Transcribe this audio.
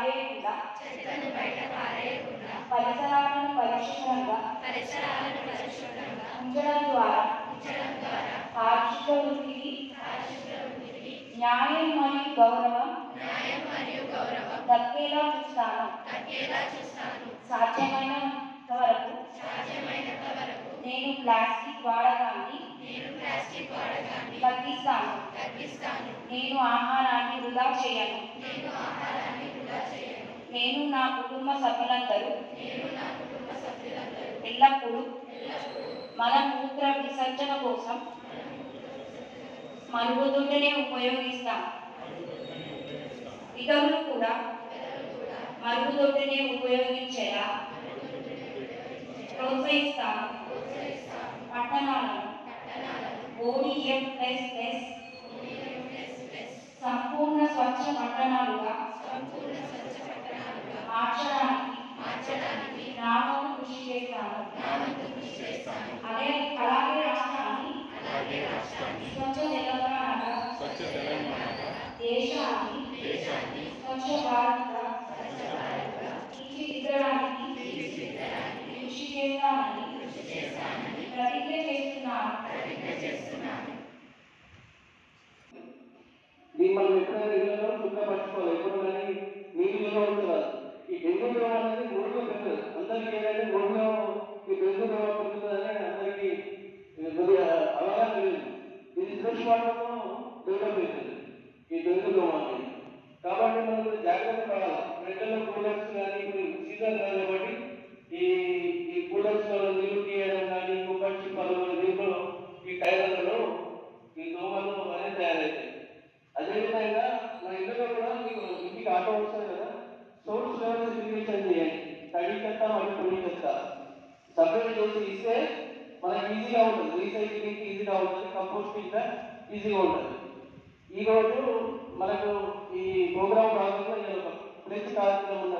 పారేయకుండా చెత్తను బయట పారేయకుండా పరిసరాలను పరిశుభ్రంగా పరిసరాలను పరిశుభ్రంగా ఉంచడం ద్వారా ఉంచడం ద్వారా పారిశుద్ధ వృత్తికి పారిశుభ్ర వృద్ధికి న్యాయం మరియు గౌరవం న్యాయం మరియు గౌరవం దక్కేలా చూస్తాను తగ్గేలా చూస్తాను సాధ్యమైనంత వరకు సాధ్యమైనంత వరకు నేను ప్లాస్టిక్ వాడకాన్ని నేను ప్లాస్టిక్ వాడకాన్ని తగ్గిస్తాను తగ్గిస్తాను నేను ఆహారాన్ని వృధా చేయను. నేను నా కుటుంబ సభ్యులందరూ ఎల్లప్పుడూ మన మూత్ర విసర్జన కోసం మరుగుదొడ్డినే ఉపయోగిస్తాం. ఇతరులు కూడా మరుగుదొడ్డినే ఉపయోగించేలా ప్రోత్సహిస్తాము పట్టణాలను ఓడిఎం ప్లస్ ప్లస్ స్వచ్ఛ పట్టణాలుగా సంపూర్ణ స్వచ్ఛ పట్టణాలుగా మార్చడానికి మార్చడానికి నా వంతు కృషి చేస్తాను నా వంతు కృషి చేస్తాను అదే అలాగే రాష్ట్రాన్ని అలాగే రాష్ట్రాన్ని స్వచ్ఛ తెలంగాణగా స్వచ్ఛ తెలంగాణగా దేశాన్ని దేశాన్ని స్వచ్ఛ భారత్గా తీర్చిదిద్దడానికి కృషి చేస్తానని ప్రతిజ్ఞ ఇప్పుడు కాదు కాబట్టి ఈ ఈ కూలర్స్ నీళ్ళు తీయడం కానీ కుప్పచ్చి పనులు దీంట్లో ఈ టైర్లలో ఈ దోమలు అనేది తయారవుతాయి. అదేవిధంగా మన ఇంట్లో కూడా మీకు ఇంటికి ఆటో వస్తుంది కదా సోర్స్ లెవెల్ సిగ్నేచర్ చేయండి. తడి చెత్త మరియు పొడి చెత్త. సపరేట్ చేసి ఇస్తే మనకి ఈజీగా ఉంటుంది. రీసైక్లింగ్ ఈజీగా ఉంటుంది. కంపోస్టింగ్ ఈజీగా ఉంటుంది. ఈరోజు మనకు ఈ ప్రోగ్రామ్ భాగంగా ఈ యొక్క ప్లేస్ కార్యక్రమం